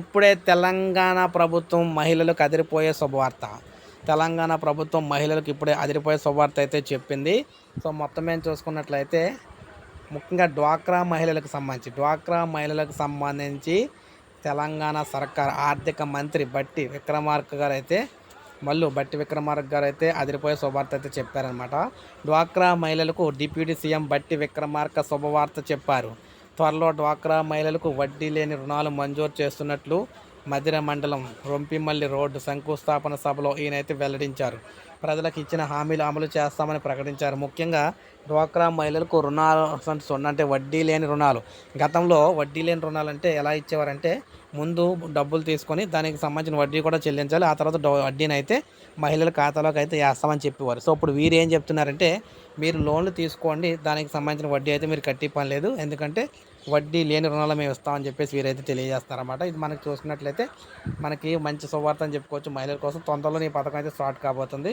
ఇప్పుడే తెలంగాణ ప్రభుత్వం మహిళలకు అదిరిపోయే శుభవార్త. తెలంగాణ ప్రభుత్వం మహిళలకు ఇప్పుడే అదిరిపోయే శుభవార్త అయితే చెప్పింది. సో మొత్తం మేము చూసుకున్నట్లయితే ముఖ్యంగా డ్వాక్రా మహిళలకు సంబంధించి డ్వాక్రా మహిళలకు సంబంధించి తెలంగాణ సర్కార్ ఆర్థిక మంత్రి బట్టి విక్రమార్క గారు అయితే మళ్ళీ బట్టి విక్రమార్క గారు అయితే అదిరిపోయే శుభవార్త అయితే చెప్పారనమాట డ్వాక్రా మహిళలకు డిప్యూటీ సీఎం బట్టి విక్రమార్క శుభవార్త చెప్పారు. త్వరలో డ్వాక్రా మహిళలకు వడ్డీ లేని రుణాలు మంజూరు చేస్తున్నట్లు మధిర మండలం రొంపిమల్లి రోడ్డు శంకుస్థాపన సభలో ఈయనైతే వెల్లడించారు. ప్రజలకు ఇచ్చిన హామీలు అమలు చేస్తామని ప్రకటించారు. ముఖ్యంగా డ్వాక్రా మహిళలకు రుణాలు అంటే వడ్డీ లేని రుణాలు. గతంలో వడ్డీ లేని రుణాలు అంటే ఎలా ఇచ్చేవారంటే ముందు డబ్బులు తీసుకొని దానికి సంబంధించిన వడ్డీ కూడా చెల్లించాలి. ఆ తర్వాత వడ్డీని అయితే మహిళల ఖాతాలోకి అయితే వేస్తామని చెప్పేవారు. సో ఇప్పుడు వీరు ఏం చెప్తున్నారంటే మీరు లోన్లు తీసుకోండి దానికి సంబంధించిన వడ్డీ అయితే మీరు కట్టి పని లేదు. ఎందుకంటే వడ్డీ లేని రుణాలు మేము ఇస్తామని చెప్పేసి వీరైతే తెలియజేస్తారన్నమాట. ఇది మనకు చూసుకున్నట్లయితే మనకి మంచి సువార్త అని చెప్పుకోవచ్చు. మహిళల కోసం తొందరలో ఈ పథకం అయితే స్టార్ట్ కాబోతుంది.